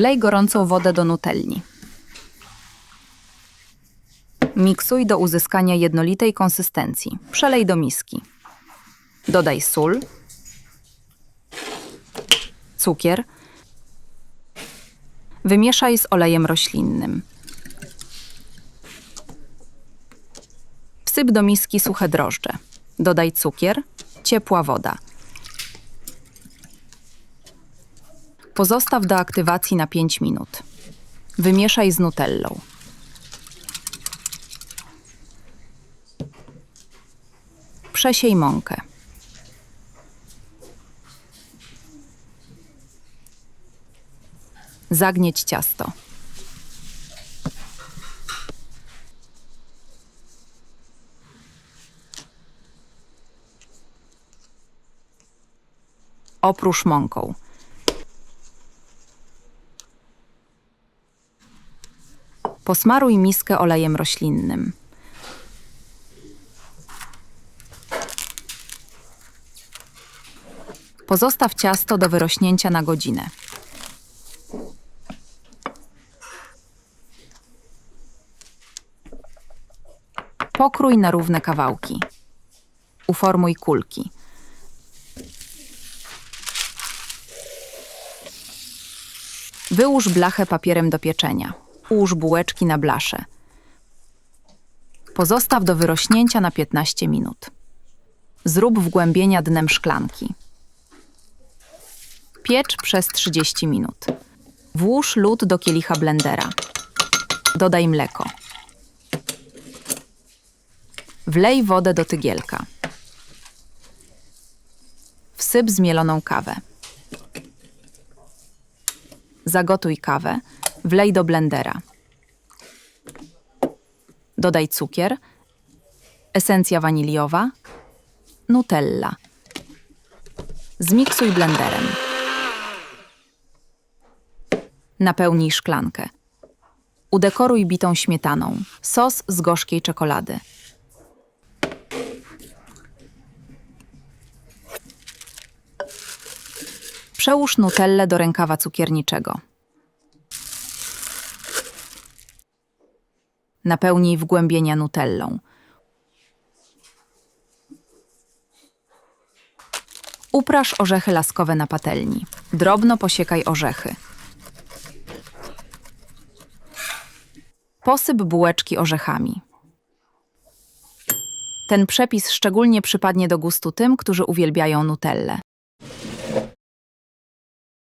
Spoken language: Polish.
Wlej gorącą wodę do nutelli. Miksuj do uzyskania jednolitej konsystencji. Przelej do miski. Dodaj sól, cukier. Wymieszaj z olejem roślinnym. Wsyp do miski suche drożdże. Dodaj cukier, ciepła woda. Pozostaw do aktywacji na 5 minut. Wymieszaj z nutellą. Przesiej mąkę. Zagnieć ciasto. Opróż mąką. Posmaruj miskę olejem roślinnym. Pozostaw ciasto do wyrośnięcia na godzinę. Pokrój na równe kawałki. Uformuj kulki. Wyłóż blachę papierem do pieczenia. Ułóż bułeczki na blaszę. Pozostaw do wyrośnięcia na 15 minut. Zrób wgłębienia dnem szklanki. Piecz przez 30 minut. Włóż lód do kielicha blendera. Dodaj mleko. Wlej wodę do tygielka. Wsyp zmieloną kawę. Zagotuj kawę, wlej do blendera. Dodaj cukier, esencja waniliowa, nutella. Zmiksuj blenderem. Napełnij szklankę. Udekoruj bitą śmietaną, sos z gorzkiej czekolady. Przełóż nutellę do rękawa cukierniczego. Napełnij wgłębienia nutellą. Upraż orzechy laskowe na patelni. Drobno posiekaj orzechy. Posyp bułeczki orzechami. Ten przepis szczególnie przypadnie do gustu tym, którzy uwielbiają nutellę.